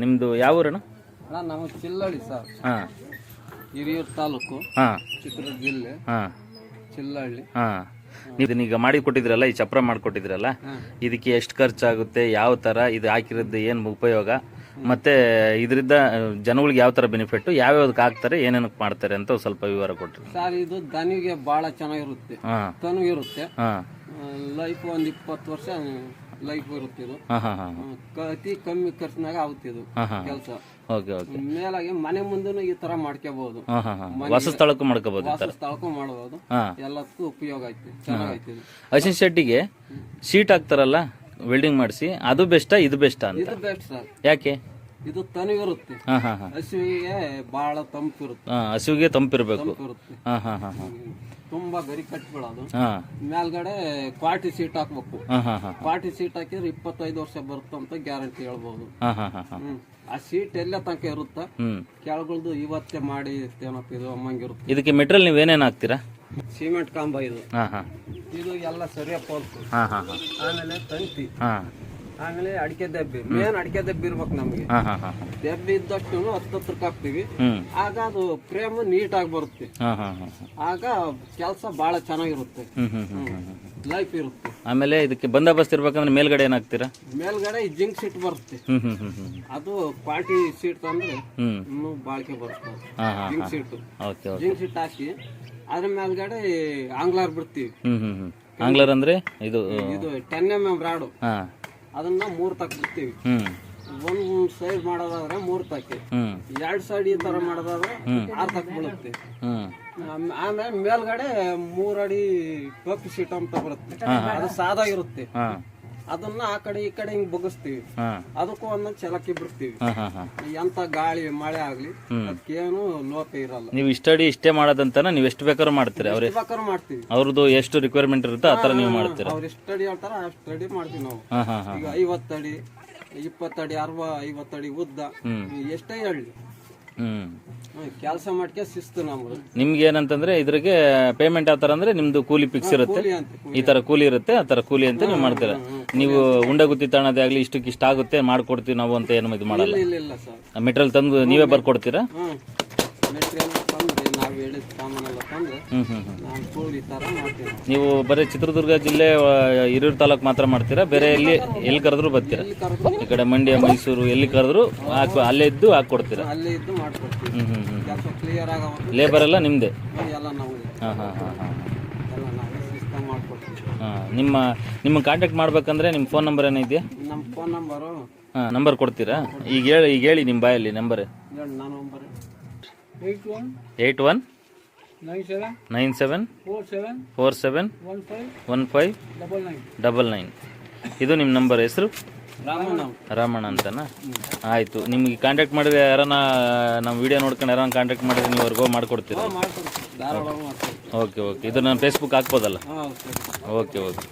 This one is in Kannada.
ನಿಮ್ಮದು ಯಾವ ಊರಣ್ಣ? ಅಣ್ಣ ನಾವು ಚಿಲ್ಲಳ್ಳಿ ಸರ್. ಹಾಂ. ಹಿರಿಯೂರು ತಾಲೂಕು ಹಾಂ. ಚಿತ್ರದುರ್ಗ ಜಿಲ್ಲೆ ಹಾಂ. ಚಿಲ್ಲಳ್ಳಿ. ಹಾಂ. ನೀವು ಈಗ ಮಾಡಿ ಕೊಟ್ಟಿದ್ರಲ್ಲ ಈ ಚಪ್ರ ಮಾಡಿಕೊಟ್ಟಿದ್ರಲ್ಲ. ಇದಕ್ಕೆ ಎಷ್ಟು ಖರ್ಚಾಗುತ್ತೆ ಯಾವ ಥರ ಇದು ಹಾಕಿರೋದು ಏನು ಉಪಯೋಗ ಮತ್ತು ಇದರಿಂದ ಜನಗಳಿಗೆ ಯಾವ ಥರ ಬೆನಿಫಿಟ್ಟು ಯಾವ್ಯಾವ್ದಕ್ಕೆ ಹಾಕ್ತಾರೆ ಏನೇನಕ್ಕೆ ಮಾಡ್ತಾರೆ ಅಂತ ಸ್ವಲ್ಪ ವಿವರ ಕೊಟ್ಟರು ಸರ್ ಇದು ದನಿಗೆ ಭಾಳ ಚೆನ್ನಾಗಿರುತ್ತೆ. ತನು ಇರುತ್ತೆ ಹಾಂ. ಲೈಫ್ ಒಂದು ಇಪ್ಪತ್ತು ವರ್ಷ ಲೈಫ್ ಬರುತ್ತೆ ಇದು. ಹಾಂ ಹಾಂ ಹಾಂ ಅತಿ ಕಮ್ಮಿ ಖರ್ಚಿನಾಗ ಹಾಂ ಕೆಲಸ. Okay okay. ಮೇಲಾಗಿ ಮನೆ ಮುಂದೆನೂ ಈ ತರ ಮಾಡ್ಕೋಬಹುದು ಹಾಂ ಹಾಂ ಹಾಂ. ಹೊಸ ಸ್ಥಳಕ್ಕೂ ಮಾಡ್ಕೋಬಹುದು ವಾಸ ಸ್ಥಳಕ್ಕೂ ಮಾಡಬಹುದು ಹಾಂ. ಎಲ್ಲದಕ್ಕೂ ಉಪಯೋಗ ಐತಿ ಚೆನ್ನಾಗೈತಿ ಇದು. ಅಶಿನ್ ಶೆಟ್ಟಿಗೆ ಶೀಟ್ ಹಾಕ್ತಾರಲ್ಲ ವೆಲ್ಡಿಂಗ್ ಮಾಡಿಸಿ ಅದು ಬೆಸ್ಟ್ ಇದು ಬೆಸ್ಟಾ ಅಂತ? ಇದು ಬೆಸ್ಟ್ ಸರ್. ಯಾಕೆ? ಇದು ತನಗಿರುತ್ತೆ ಹಸುವಿಗೆ ಬಹಳ ತಂಪಿರುತ್ತೆ. ಹಸುವಿಗೆ ತಂಪಿರಬೇಕು. ತುಂಬಾ ಗರಿ ಕಟ್ಬಿಡೋದು. ಮೇಲ್ಗಡೆ ಕ್ವಾಟಿ ಸೀಟ್ ಹಾಕ್ಬೇಕು. ಕ್ವಾಟಿ ಸೀಟ್ ಹಾಕಿದ್ರೆ ಇಪ್ಪತ್ತೈದು ವರ್ಷ ಬರುತ್ತೆ ಅಂತ ಗ್ಯಾರಂಟಿ ಹೇಳ್ಬೋದು. ಆ ಸೀಟ್ ಎಲ್ಲ ತನಕ ಇರುತ್ತ? ಕೆಳಗಳ್ದು ಇವತ್ತೇ ಮಾಡಿ ಏನಪ್ಪ ಇದು ಅಮ್ಮಂಗಿರುತ್ತೆ ಇದಕ್ಕೆ ಮೆಟೀರಿಯಲ್ ನೀವು ಏನೇನು ಹಾಕ್ತೀರಾ? ಸಿಮೆಂಟ್ ಕಾಂಬ ಇದು. ಇದು ಎಲ್ಲ ಸರಿಯಪ್ಪ ಆಮೇಲೆ ತಂತಿ. ಆಮೇಲೆ ಅಡಿಕೆ ದಬ್ಬಿ ಮೇನ್ ಅಡಿಕೆ ದಬ್ಬಿ ಇರ್ಬೇಕು ನಮ್ಗೆ. ದಬ್ಬಿ ಇದ್ದಷ್ಟು ಹತ್ತತ್ರಕ್ಕೆ ಹಾಕ್ತಿವಿ. ಆಗ ಅದು ಫ್ರೇಮ್ ಆಗಿ ಬರುತ್ತೆ. ಆಗ ಕೆಲಸ ಬಹಳ ಚೆನ್ನಾಗಿರುತ್ತೆ. ಲೈಫ್ ಇರುತ್ತೆ. ಆಮೇಲೆ ಇದಕ್ಕೆ ಬಂದೋಬಸ್ತ್ ಇರ್ಬೇಕಂದ್ರೆ ಮೇಲ್ಗಡೆ ಏನಾಗ್ತೀರಾ ಮೇಲ್ಗಡೆ ಜಿಂಕ್ ಸೀಟ್ ಬರುತ್ತೆ. ಅದು ಕ್ವಾಲಿಟಿ ಸೀಟ್ ತಂದ್ರೆ ಇನ್ನೂ ಬಾಳಿಕೆ ಬರುತ್ತೆ. ಜಿಂಕ್ ಸೀಟ್ ಜಿಂಕ್ ಸೀಟ್ ಹಾಕಿ ಅದ್ರ ಮೇಲ್ಗಡೆ ಆಂಗ್ಲಾರ್ ಬಿಡ್ತೀವಿ. ಆಂಗ್ಲರ್ ಅಂದ್ರೆ ಇದು ಇದು ಟೆನ್ ಎಂ ಎಂ ರಾಡು. ಅದನ್ನ ಮೂರ್ ತಕ್ ಬಿಡ್ತೀವಿ ಒಂದ್ ಸೈಡ್ ಮಾಡೋದಾದ್ರೆ ಮೂರ್ ತಕ್ಕೆ ಹ್ಞೂ ಎರಡ್ ಸೈಡ್ ಈ ತರ ಮಾಡೋದಾದ್ರೆ ಆರ್ ತಕ್ ಬೀಳುತ್ತೆ. ಆಮೇಲೆ ಮೇಲ್ಗಡೆ ಮೂರ್ ಅಡಿ ಕಪ್ಪು ಸೀಟ್ ಅಂತ ಬರುತ್ತೆ. ಅದು ಸಾದಾ ಇರುತ್ತೆ. ಹಾಂ. ಅದನ್ನ ಆ ಕಡೆ ಈ ಕಡೆ ಹಿಂಗ್ ಬುಗಸ್ತೀವಿ ಅದಕ್ಕೂ ಒಂದೊಂದು ಚಲಕ್ಕಿ ಬಿಡ್ತೀವಿ. ಎಂತ ಗಾಳಿ ಮಳೆ ಆಗ್ಲಿ ಅದಕ್ಕೇನು ಲೋಪ ಇರಲ್ಲ. ನೀವು ಇಷ್ಟಡಿ ಇಷ್ಟೇ ಮಾಡೋದಂತನ ನೀವು ಎಷ್ಟು ಬೇಕಾದ್ರೂ ಮಾಡ್ತೀರಿ ಅವ್ರ ಬೇಕಾದ್ರೂ ಮಾಡ್ತೀವಿ. ಅವ್ರದ್ದು ಎಷ್ಟು ರಿಕ್ವೈರ್ಮೆಂಟ್ ಇರುತ್ತೆ ಆ ಥರ ನೀವು ಮಾಡ್ತೀರಾ? ಅವ್ರು ಸ್ಟಡಿ ಹೇಳ್ತಾರ ಅಷ್ಟು ಸ್ಟಡಿ ಮಾಡ್ತೀವಿ ನಾವು. ಈಗ ಐವತ್ತಡಿ ಇಪ್ಪತ್ತಡಿ ಅರ್ವ ಐವತ್ತಡಿ ಉದ್ದ ಎಷ್ಟೇ ಹೇಳಿ ಕೆಲಸ ಮಾಡ್ಕೆ ಶಿಸ್ತು ನಮ್ದು. ನಿಮ್ಗೆ ಏನಂತಂದ್ರೆ ಇದ್ರಿಗೆ ಪೇಮೆಂಟ್ ಯಾವ ಥರ ಅಂದ್ರೆ ನಿಮ್ದು ಕೂಲಿ ಫಿಕ್ಸ್ ಇರುತ್ತೆ. ಕೂಲಿ ಅಂತ ಈ ತರ ಕೂಲಿ ಇರುತ್ತೆ ಆ ತರ ಕೂಲಿ ಅಂತ ನೀವು ಮಾಡ್ತೀರ. ನೀವು ಉಂಡಗುತ್ತಿ ತಾಣದೇ ಆಗ್ಲಿ ಇಷ್ಟಕ್ಕೆ ಇಷ್ಟ ಆಗುತ್ತೆ ಮಾಡ್ಕೊಡ್ತೀವಿ ನಾವು ಅಂತ ಏನು ಇದು ಮಾಡಲ್ಲ. ಇಲ್ಲ ಇಲ್ಲ ಸರ್. ಮೆಟೀರಿಯಲ್ ತಂದು ನೀವೇ ಬರ್ಕೊಡ್ತೀರಾ? ಮೆಟೀರಿಯಲ್ ತಂದ್ರೆ ನಾವು ಹೇಳಿದ ಸಾಮಾನೆಲ್ಲ ತಂದ್ರೆ ಹ್ಮ್ ಹ್ಮ್ ಹ್ಮ್. ನಾವು ಕೂಲಿ ತರ ಮಾಡ್ತೀವಿ. ನೀವು ಬರೀ ಚಿತ್ರದುರ್ಗ ಜಿಲ್ಲೆ ಆ, ಹಿರಿಯೂರು ತಾಲೂಕು ಮಾತ್ರ ಮಾಡ್ತೀರಾ? ಬೇರೆ ಎಲ್ಲಿ ಎಲ್ಲಿ ಕರೆದ್ರು ಬರ್ತೀರಾ? ಇಲ್ಲಿ ಈ ಕಡೆ ಮಂಡ್ಯ ಮೈಸೂರು ಎಲ್ಲಿ ಕರೆದ್ರು ಹಾಕ್ ಅಲ್ಲೇ ಇದ್ದು ಅಲ್ಲೇ ಮಾಡ್ಕೊಡ್ತೀವಿ. ಹ್ಮ್ ಕೆಲಸ ಕ್ಲಿಯರ್ ಆಗವ ಲೇಬರ್ ಎಲ್ಲ ನಾವು. ಹಾಂ ಹಾಂ ಹಾಂ ಹಾಂ. ಎಲ್ಲ ನಾವು ಸಿಸ್ಟಮ್ ಮಾಡ್ಕೊಡ್ತೀವಿ. ಹಾಂ ನಿಮ್ಮ ನಿಮ್ಮ ಕಾಂಟ್ಯಾಕ್ಟ್ ಮಾಡ್ಬೇಕಂದ್ರೆ ನಿಮ್ಮ ಫೋನ್ ನಂಬರ್ ಏನಿದೆಯಾ ನಮ್ಮ ಫೋನ್ ನಂಬರು ಹಾಂ ನಂಬರ್ ಕೊಡ್ತೀರಾ? ಈಗ ಹೇಳಿ ಈಗ ಹೇಳಿ ನಿಮ್ಮ ಬಾಯಲ್ಲಿ ನಂಬರ್ ನಾನು number eight one nine seven four seven one five double nine ಇದು ನಿಮ್ಮ ನಂಬರ್ ಹೆಸರು? ರಾಮಣ್ಣ ರಾಮಣ್ಣ ಅಂತನಾ? ಆಯಿತು. ನಿಮಗೆ ಕಾಂಟ್ಯಾಕ್ಟ್ ಮಾಡಿದ್ರೆ ಯಾರನ್ನ ನಮ್ಮ ವಿಡಿಯೋ ನೋಡ್ಕೊಂಡು ಯಾರನ್ನ ಕಾಂಟ್ಯಾಕ್ಟ್ ಮಾಡಿದ್ರೆ ನೀವು ಅವ್ರಿಗೋ ಮಾಡಿಕೊಡ್ತೀರಾ. ಓಕೆ ಓಕೆ ಇದು ನಾನು ಫೇಸ್ಬುಕ್ ಹಾಕ್ಬೋದಲ್ಲ? ಓಕೆ. ಓಕೆ